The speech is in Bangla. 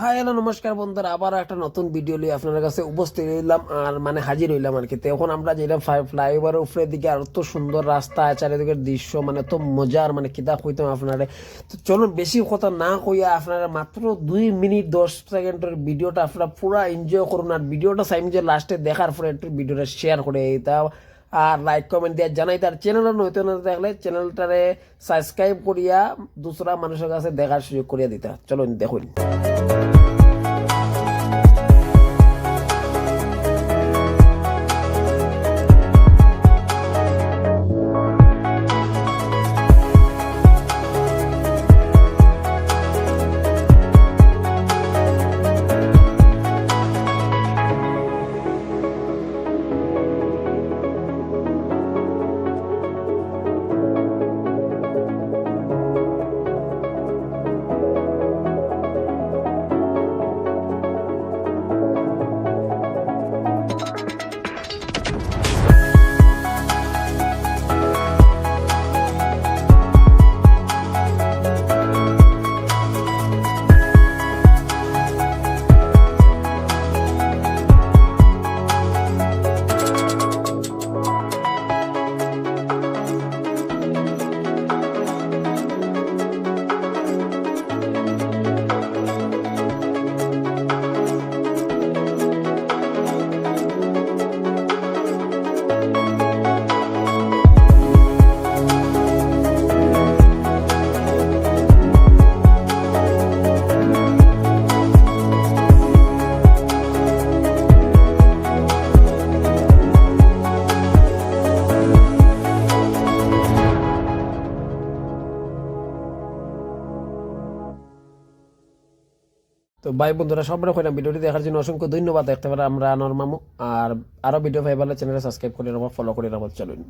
হাই, হ্যালো, নমস্কার বন্ধুরা। আবার একটা নতুন ভিডিও নিয়ে আপনার কাছে উপস্থিত হইলাম আর মানে হাজির হইলাম আর কি। তো এখন আমরা যেটা ফ্লাইওভারের উপরে দিকে আর তো সুন্দর রাস্তা, চারিদিকের দৃশ্য মানে তো মজার মানে কিতা কইতাম আপনারে তো চলুন, বেশি কথা না কইয়া আপনারা মাত্র দুই মিনিট, দশ সেকেন্ডের ভিডিওটা আপনারা পুরা এনজয় করুন। আর ভিডিওটা চাইম যে লাস্টে দেখার পরে একটু ভিডিওটা শেয়ার করে এটা আর লাইক কমেন্ট দিয়ে জানাই তার চ্যানেল নতুন না দেখলে চ্যানেলটারে সাবস্ক্রাইব করিয়া দুসরা মানুষের কাছে দেখার সুযোগ করিয়া দিতা। চলুন দেখুন। তো ভাই বন্ধুরা সব রকম ভিডিওটি দেখার জন্য অসংখ্য ধন্যবাদ। দেখতে পারে আমরা আনোয়ার মামু আর আরও ভিডিও পাইবার চ্যানেলে সাবস্ক্রাইব করে রাখব ফলো করে রাখব চলুন।